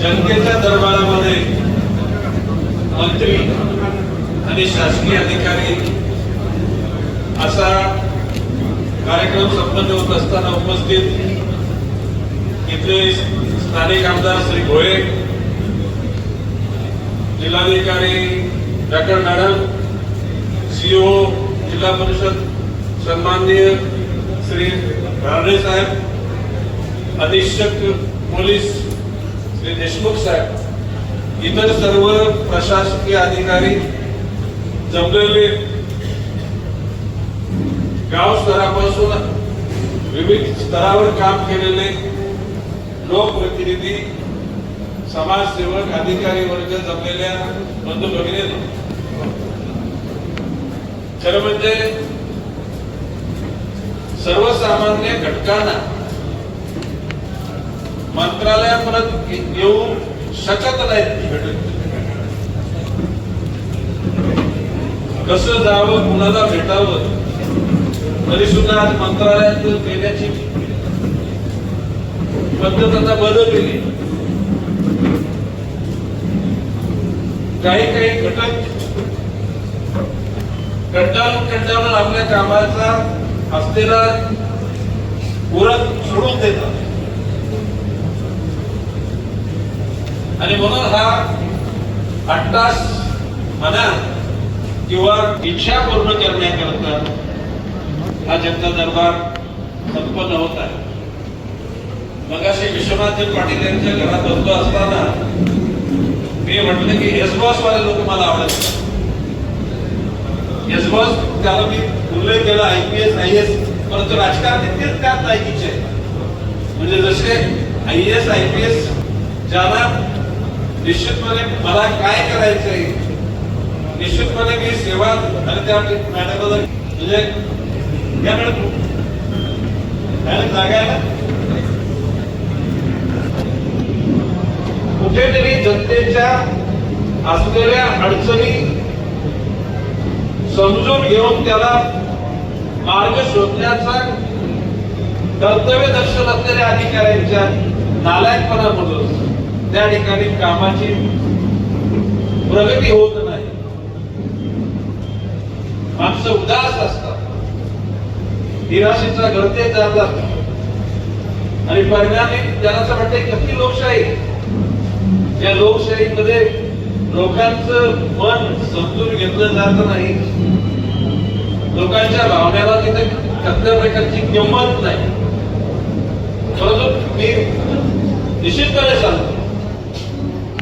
जनतेच्या दरबारामध्ये मंत्री आणि शासकीय अधिकारी असा कार्यक्रम संपन्न होत असताना उपस्थित इथले स्थानिक आमदार श्री भोये जिल्हाधिकारी डॉक्टर मॅडम सीओ जिल्हा परिषद सन्माननीय श्री राणे साहेब अधीक्षक पोलीस श्री देशमुख साहेब इतर सर्व प्रशासकीय अधिकारी जमलेले गाव स्तरापासून विविध स्तरावर काम केलेले लोकप्रतिनिधी समाजसेवक अधिकारी वर्ग जमलेल्या बंधू भगिनी खरं म्हणजे सर्वसामान्य घटकांना मंत्रालयापर्यंत येऊ शकत नाहीत कसं जावं कुणाला भेटावं तरी सुद्धा आज मंत्रालयात देण्याची पद्धत आता बदललेली काही काही घटक कंटाळून कंटाळून आपल्या कामाचा असलेला उरत सोडून देतात आणि म्हणून हा अट्टास म्हणा किंवा इच्छा पूर्ण करण्याकरता हा जनता दरबार संपन्न होत आहे. मग असे विश्वनाथ पाटील यांच्या घरात बसलो असताना मी म्हटलं की एसबॉस वाले लोक मला आवडत एसबॉस त्याला मी उल्लेख केला I P S I S परंतु राजकारण तितकेच त्याच लायकीचे. म्हणजे जसे I S I P S ज्याला निश्चितपणे मला काय करायचंय? निश्चितपणे मी सेवा आणि त्या मॅडमला म्हणजे या मॅडम मॅडम जागा कुठेतरी जनतेच्या असलेल्या अडचणी समजून घेऊन त्याला मार्ग शोधण्याचा कर्तव्य दर्शन असलेल्या अधिकाऱ्यांच्या नालायकपणामधून त्या ठिकाणी कामाची प्रगती होत नाही. माणसं उदास असतात. निराशेचा गळते जातात. आणि परिणामी त्याला असं वाटतं किती लोकशाही या लोकशाहीमध्ये लोकांचं मन समजून घेतलं जात नाही. लोकांच्या भावनेला तिथे कसल्या प्रकारची किंमत नाही. परंतु मी निश्चितपणे सांगतो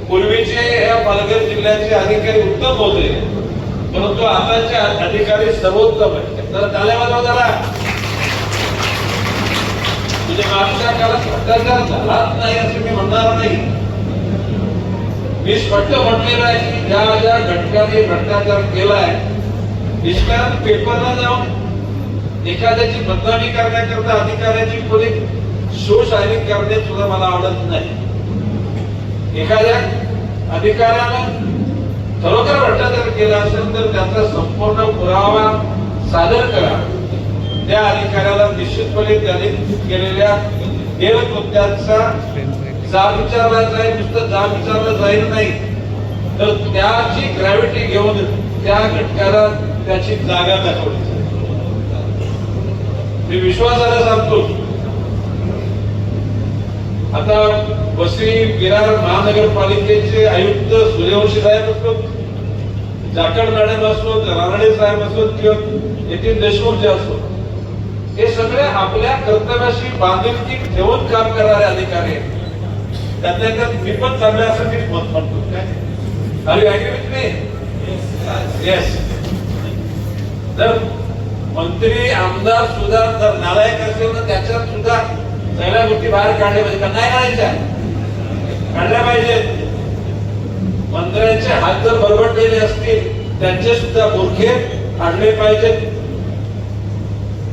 पूर्वीचे या पालघर जिल्ह्याचे अधिकारी उत्तम होते. परंतु आताचे अधिकारी सर्वोत्तम आहे तर त्याला मला जरा. म्हणजे मागच्या काळात भ्रष्टाचार झालाच नाही असं मी म्हणणार नाही. मी स्पष्ट म्हटलेलं आहे की ज्या ज्या घटकाने भ्रष्टाचार केलाय निष्कारण पेपरला जाऊन एखाद्याची बदनामी करण्याकरता अधिकाऱ्याची कोणी शो करणे सुद्धा मला आवडत नाही. एखाद्या अधिकाऱ्याला खरोखर भ्रष्टाचार केला असेल तर त्याचा संपूर्ण पुरावा सादर करा. त्या अधिकाऱ्याला निश्चितपणे त्याने केलेल्या गैरकृत्याचा जा विचारला जाईल नुसतं जा विचारला जाईल नाही. तर त्याची ग्रॅव्हिटी घेऊन त्या घटकाला त्याची जागा दाखवली मी विश्वासाला सांगतो आता वसई विरार महानगरपालिकेचे आयुक्त सूर्यवंशी साहेब असोत जाकड मॅडम असोत रानडे साहेब असोत किंवा नितीन देशमुख जे असोत हे सगळे आपल्या कर्तव्याशी बांधिलकी ठेवून काम करणारे अधिकारी आहेत. त्यातल्या त्यात मी पण चांगल्या असं मी मत म्हणतो काय अरे येस तर मंत्री आमदार सुद्धा जर नालायक असेल तर त्याच्यात सुद्धा सगळ्या गोष्टी बाहेर काढल्या पाहिजे. नाही काढायच्या? काढल्या पाहिजेत मंत्र्यांचे हात जर बरबटलेले असतील त्यांचे सुद्धा बुरखे काढले पाहिजेत.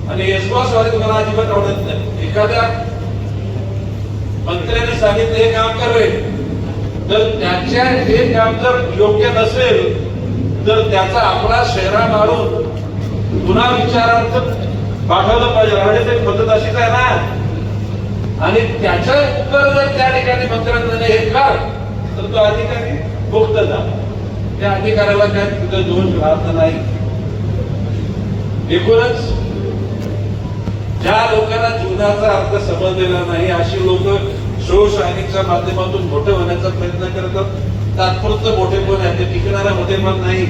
आणि यशवास तुम्हाला अजिबात आवडत नाही. एखाद्या मंत्र्याने सांगितलं हे काम करे तर त्याच्या हे काम जर योग्य नसेल तर त्याचा आपला शेरा मारून पुन्हा विचारार्थ पाठवलं पाहिजे. राहण्याची पद्धत अशीच आहे ना? आणि त्याच्या उत्तर जर त्या ठिकाणी मंत्र्यांना हे कर तर तो अधिकारी मुक्त झाला. त्या अधिकाऱ्याला काय तिथं दोष राहत नाही. एकूणच ज्या लोकांना जीवनाचा अर्थ समजलेला नाही अशी लोक शो शायनिंगच्या माध्यमातून मोठे होण्याचा प्रयत्न करतात. तात्पुरतं मोठेपण आहे ते टिकणारा मोठेपण नाही.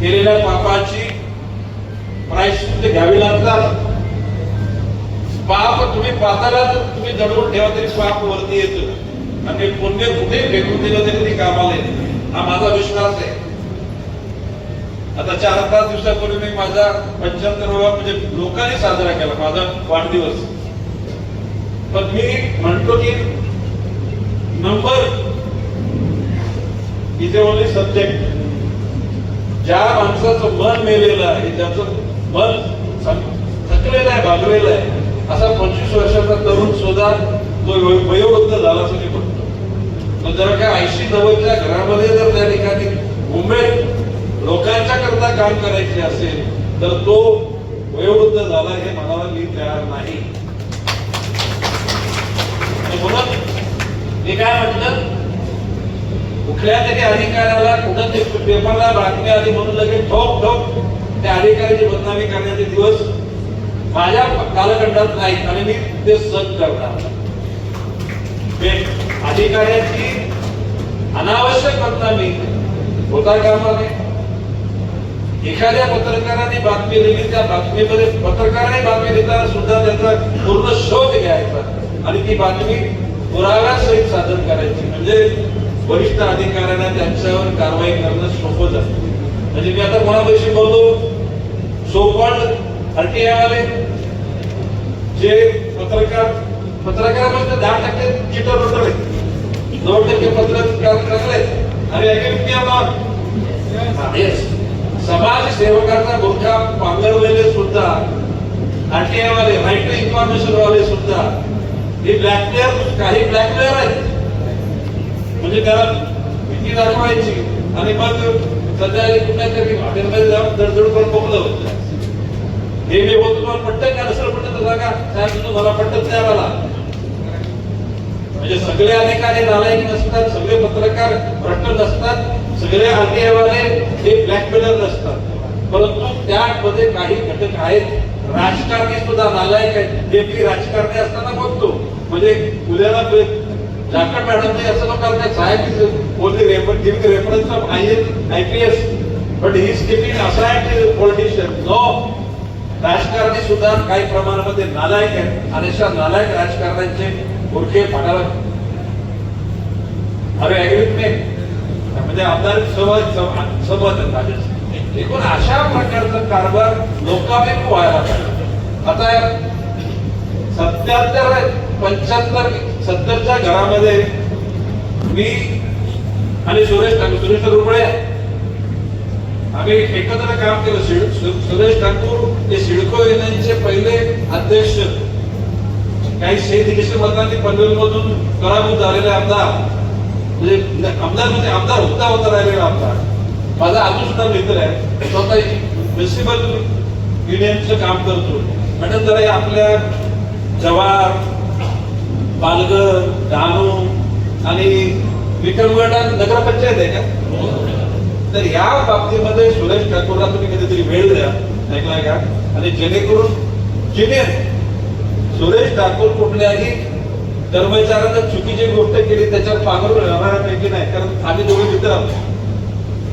केलेल्या पापाची प्रायश्चित्त घ्यावी लागतात. पाप तुम्ही पाताला तुम्ही जडवून ठेवा तरी पाप वरती येतो. आणि पुण्य कुठे? फेकून दिलं तरी ते कामाला येते. हा माझा विश्वास आहे. आता चार पाच दिवसापूर्वी मी माझा पंच्याहत्तरावा म्हणजे लोकांनी साजरा केला माझा वाढदिवस. पण मी म्हणतो की नंबर इथे ओनली सब्जेक्ट ज्या माणसाचं मन मेलेलं आहे ज्याचं मन थकलेलं आहे भागलेलं आहे असा पंचवीस वर्षाचा तरुण सुद्धा तो वयोवृद्ध झाला असं मी म्हणतो. जर काय ऐंशी नव्वदच्या घरामध्ये जर त्या ठिकाणी उमेद लोकांच्या करता काम करायचे असेल तर तो वयोवृद्ध झाला हे म्हणायला मी तयार नाही. म्हणून मी काय म्हटलं? कुठल्या तरी अधिकाऱ्याला कुठं ते पेपरला बातमी आली म्हणून लगेच ठोक ठोक. त्या अधिकाऱ्याची बदनामी करण्याचे दिवस माझ्या कालखंडात नाहीत आणि मी ते सहन करणार अधिकाऱ्याची अनावश्यक बदनामी होता कामा नये एखाद्या पत्रकाराने बातमी दिली त्या बातमीमध्ये पत्रकाराने बातमी देताना सुद्धा त्याचा पूर्ण शोध घ्यायचा आणि ती बातमी पुराव्यासहित सादर करायची. म्हणजे वरिष्ठ अधिकाऱ्यांना त्यांच्यावर कारवाई करणं सोपं जातं. म्हणजे मी आता कोणापाशी बोलतो सोपण आरटीआय वाले जे पत्रकार पत्रकारामध्ये दहा टक्के चिटर रोटर आहेत दोन टक्के पत्रकार चांगले आणि समाज सेवकाचा मूर्खा पांघरलेले सुद्धा. आरटीआय वाले राईट इन्फॉर्मेशन वाले सुद्धा. हे ब्लॅकमेअर काही ब्लॅकमेअर आहेत. म्हणजे त्याला भीती दाखवायची. आणि मग सध्या कुठल्या तरी हॉटेलमध्ये जाऊन दडदड करून मोकलं होतं हे मी बोलतो तुम्हाला पटत का? दुसरं पटत तर सांगा. साहेब तुम्हाला पटत नाही मला म्हणजे सगळे अधिकारी नालायक नसतात सगळे पत्रकार भ्रष्ट नसतात सगळे आरटीआय हे ब्लॅकमेलर नसतात. परंतु त्यामध्ये काही घटक आहेत. राजकारणी सुद्धा नालायक आहेत. जे मी राजकारणी असताना बोलतो म्हणजे उद्याला जाकड मॅडम असं नका करतात साहेब only refer giving reference of I S I P S. But he is a politician no राजकारणी सुद्धा काही प्रमाणामध्ये नालायक आहेत. आणि अशा नालायक राजकारण्यांचे मूर्खे पाडावे. अरे ऍग्रीमेंट म्हणजे आमदार सहमत सहमत आहेत एकूण अशा प्रकारचा कारभार लोकांनी व्हायला पाहिजे. आता सत्याहत्तर पंच्याहत्तर सत्तरच्या घरामध्ये मी आणि सुरेश सुरेश रुपळे आम्ही एकत्र काम केलं शिड- सुरेश ठाकूर हे सिडको युनियनचे पहिले अध्यक्ष. काही शेतीशी मतांनी पनवेल मधून पराभूत झालेले आमदार. म्हणजे आमदार म्हणजे आमदार होता होता राहिलेला आमदार. माझा अजून सुद्धा मित्र आहे. स्वतः म्युन्सिपल युनियनचं काम करतो. म्हणजे जरा आपल्या जवार पालघर डहाणू आणि विक्रमगड नगरपंचायत आहे का? तर या बाबतीमध्ये सुरेश ठाकूरला तुम्ही कधीतरी वेळ द्या. ऐकला का? आणि जेणेकरून जिने सुरेश ठाकूर कुठल्याही कर्मचाऱ्यानं चुकीची गोष्ट केली त्याच्यावर पांघरून राहणाऱ्यापैकी नाही? कारण आम्ही दोघे मित्र आहोत.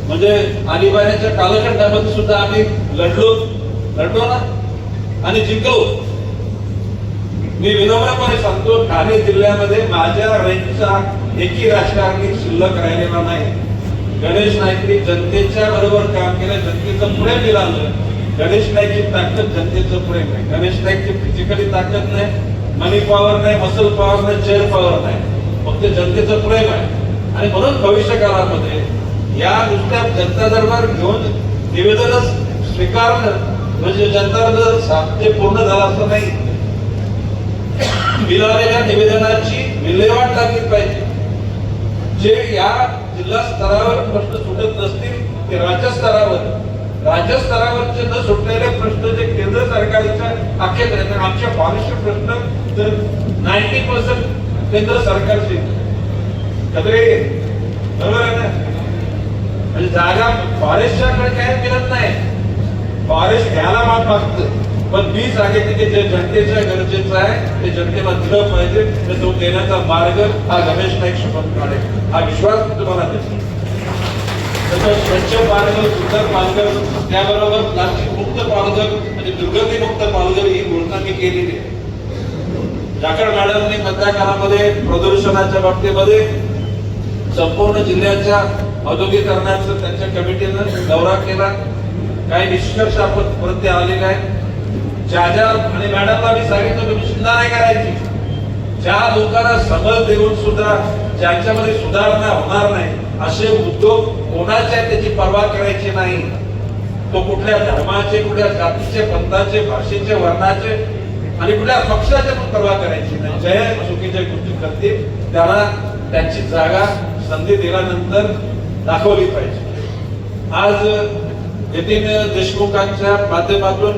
म्हणजे अलिबाण्याच्या कालखंडामध्ये सुद्धा आम्ही लढलो. लढलो ना? आणि जिंकलो. मी विनम्रपणे सांगतो ठाणे जिल्ह्यामध्ये माझ्या रेंजचा एकही राजकारणी शिल्लक राहिलेला नाही. गणेश नाईकनी जनतेच्या बरोबर काम केलं जनतेचं प्रेम मिळालं. गणेश नाईकची ताकद जनतेचं प्रेम आहे. गणेश नाईकची फिजिकली ताकद नाही मनी पॉवर नाही मसल पॉवर नाही चेअर पॉवर नाही. फक्त जनतेचं प्रेम आहे. आणि म्हणून भविष्य काळामध्ये या दृष्ट्या जनता दरबार घेऊन निवेदनच स्वीकारणं म्हणजे जनता जर सा- पूर्ण झालं असं नाही. मिळालेल्या निवेदनाची विल्हेवाट लागली पाहिजे. जे या जिल्हा स्तरावर प्रश्न सुटत नसतील ते राज्य स्तरावर. राज्य स्तरावरचे न सुटलेले प्रश्न जे केंद्र सरकारच्या अखेर आहेत आमच्या बावीसशे प्रश्न तर नाईन्टी पर्सेंट केंद्र सरकारचे. सगळे. बरोबर आहे ना? म्हणजे जागा फॉरेस्टच्याकडे काय मिळत नाही. फॉरेस्ट घ्यायला मात मागतं. पण मी सांगितले की जे जनतेच्या गरजेचं आहे ते जनतेला दिलं पाहिजे. तर तो देण्याचा मार्ग हा रमेश नाईक शपथ काढे हा विश्वास तुम्हाला देतो. तसं स्वच्छ पालघर सुंदर पालघर त्याबरोबर प्लास्टिक मुक्त पालघर म्हणजे दुर्गंधी मुक्त पालघर ही घोषणा मी केलेली आहे. जाकर मॅडमने मतदारकालामध्ये प्रदूषणाच्या बाबतीमध्ये संपूर्ण जिल्ह्याच्या औद्योगिकरणाचं त्यांच्या कमिटीनं दौरा केला. काही निष्कर्ष आपण परत ते आलेले आहेत. ज्या ज्या आणि मॅडमला मी सांगितलं तुम्ही चिंता नाही करायची. ज्या लोकांना समज देऊन सुद्धा ज्यांच्यामध्ये सुधारणा होणार नाही असे उद्योग कोणाच्या त्याची पर्वा करायची नाही. तो कुठल्या धर्माचे कुठल्या जातीचे पंथाचे भाषेचे वर्णाचे आणि कुठल्या पक्षाचे पण पर्वा करायची नाही. जय चुकीच्या गोष्टी करतील त्याला त्यांची जागा संधी दिल्यानंतर दाखवली पाहिजे. आज नितीन देशमुखांच्या माध्यमातून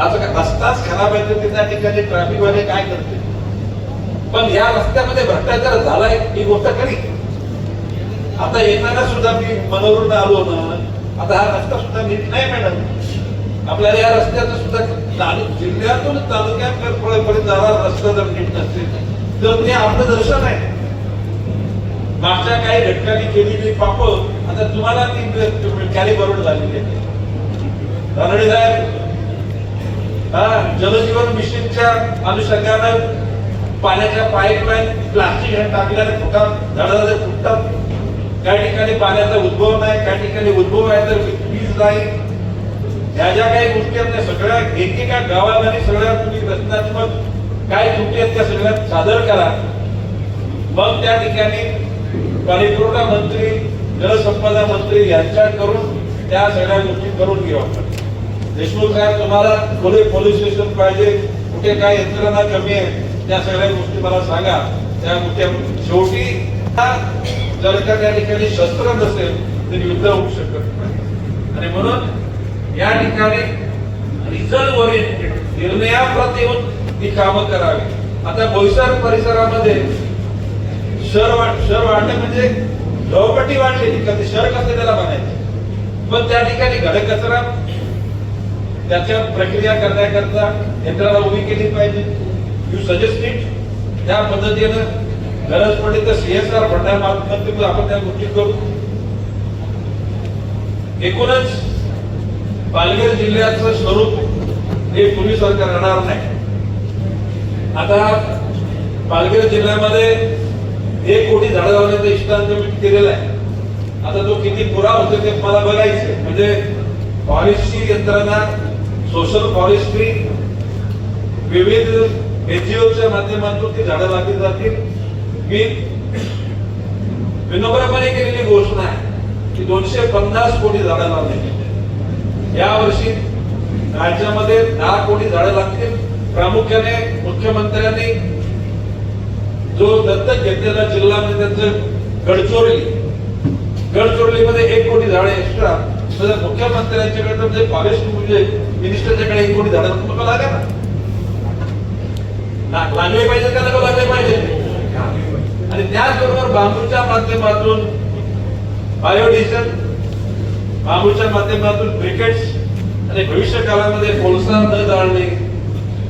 आज रस्ताच खराब आहे तर त्या ठिकाणी ट्रॅफिक वाले काय करते पण या रस्त्यामध्ये भ्रष्टाचार झालाय ही गोष्ट खरी. आता येताना सुद्धा मी मनोरून आलो ना आता हा रस्ता सुद्धा नीट नाही मॅडम आपल्याला या रस्त्याचं सुद्धा जिल्ह्यातून तालुक्यापर्यंत जाणारा रस्ता जर नीट नसेल तर ते आपलं दर्शन आहे. मागच्या काही घटकांनी केलेली पाप आता तुम्हाला ती कॅरी बरोबर झालेली आहे साहेब जलजीवन मिशनच्या अनुषंगानं पाण्याच्या पाईपलाईन प्लास्टिक हे टाकल्याने फुटतात झाडाला फुटतात. काही ठिकाणी पाण्याचा उद्भव नाही काही ठिकाणी उद्भव आहे तर वीज नाही. ह्या ज्या काही गोष्टी आहेत त्या सगळ्या एकेका गावाला सगळ्या तुम्ही रचनात्मक काय त्रुटी आहेत त्या सगळ्या सादर करा. मग त्या ठिकाणी पाणीपुरवठा मंत्री जलसंपदा मंत्री यांच्याकडून त्या सगळ्या गोष्टी करून घेऊ आपण. देशमुख साहेब तुम्हाला कुठे पोलीस स्टेशन पाहिजे कुठे काय यंत्रणा कमी आहे त्या सगळ्या गोष्टी मला सांगा. त्या कुठे शेवटी जर का त्या ठिकाणी शस्त्र नसेल तर युद्ध होऊ शकत नाही. आणि म्हणून या ठिकाणी रिझल्ट वरील निर्णयाप्रत येऊन ही कामं करावी. आता बोईसर परिसरामध्ये म्हणजे शहर वाढ शहर वाढणे म्हणजे झोपटी वाढली कधी शहर कसं त्याला म्हणायचे पण त्या ठिकाणी घड कचरा त्याच्या प्रक्रिया करण्याकरता यंत्रणा उभी केली पाहिजे. यू सजेस्ट इट त्या पद्धतीनं गरज पडली तर सीएसआर फंडामार्फत आपण त्या गोष्टी करू. एकूणच पालघर जिल्ह्याचं स्वरूप हे पूर्वीसारखं राहणार नाही. आता पालघर जिल्ह्यामध्ये एक कोटी झाडं लावण्याचा इष्टांत मी आहे. आता तो किती पुरा होतो ते मला बघायचं म्हणजे पॉलिसी यंत्रणा सोशल फॉरेस्ट्री विविध एनजीओच्या माध्यमातून ती झाडं लागली जातील. मी विनम्रपणे केलेली घोषणा आहे की दोनशे पन्नास कोटी झाडं लागली या वर्षी राज्यामध्ये दहा कोटी झाडं लागतील. प्रामुख्याने मुख्यमंत्र्यांनी जो दत्तक घेतलेला जिल्हा म्हणजे त्यांचं गडचोरली. गडचोरलीमध्ये एक कोटी झाडं एक्स्ट्रा तर मुख्यमंत्र्यांच्याकडे म्हणजे फॉरेस्ट म्हणजे मिनिस्टरच्याकडे एक कोटी झाडं तुम्हाला लागा ना लागले पाहिजे का नको लागले पाहिजे? आणि त्याचबरोबर बांबूच्या माध्यमातून बायोडिझेल बांबूच्या माध्यमातून ब्रिकेट्स आणि भविष्य काळामध्ये कोळसा न जाळणे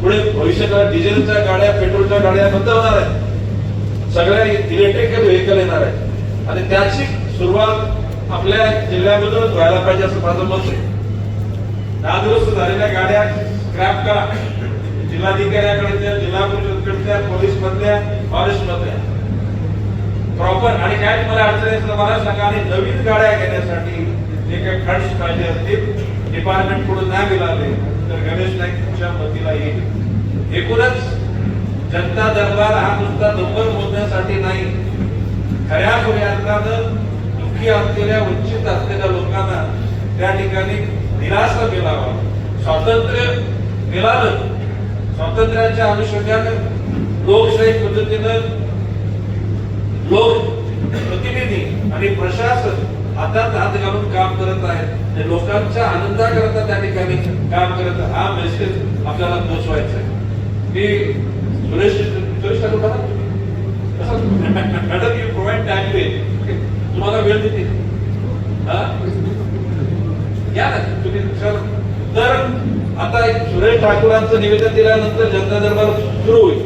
पुढे भविष्य काळात डिझेलच्या गाड्या पेट्रोलच्या गाड्या बंद होणार आहेत. सगळ्या इलेक्ट्रिकल व्हेकल येणार आहे आणि त्याची सुरुवात आपल्या जिल्ह्यामधूनच व्हायला पाहिजे असं माझं मत आहे. नादुरुस्त झालेल्या गाड्या स्क्रॅप करा. जिल्हाधिकाऱ्याकडच्या जिल्हा परिषदकडच्या पोलीस मधल्या फॉरेस्ट मधल्या प्रॉपर आणि काय तुम्हाला अडचण येत मला सांगा. आणि नवीन गाड्या घेण्यासाठी जे काही खर्च पाहिजे असतील डिपार्टमेंटकडून नाही मिळाले तर गणेश नाईक तुमच्या मतीला येईल. एकूणच जनता दरबार हा नुसता नंबर मोजण्यासाठी नाही. खऱ्या अर्थानं दुःखी असलेल्या वंचित असलेल्या लोकांना त्या ठिकाणी दिलासा मिळावा स्वातंत्र्य मिळालं स्वातंत्र्याच्या अनुषंगानं लोकशाही पद्धतीनं लोक प्रतिनिधी आणि प्रशासन हातात हात घालून काम करत आहेत. आणि लोकांच्या आनंदाकरता त्या ठिकाणी काम करत हा मेसेज आपल्याला पोहोचवायचा आहे. मी Suresh Suresh madam you provide आहेत तुम्हाला वेळ देते. हा? या ना तुम्ही सर तर आता एक सुरेश ठाकूरांचं निवेदन दिल्यानंतर जनता दरबार सुरू होईल.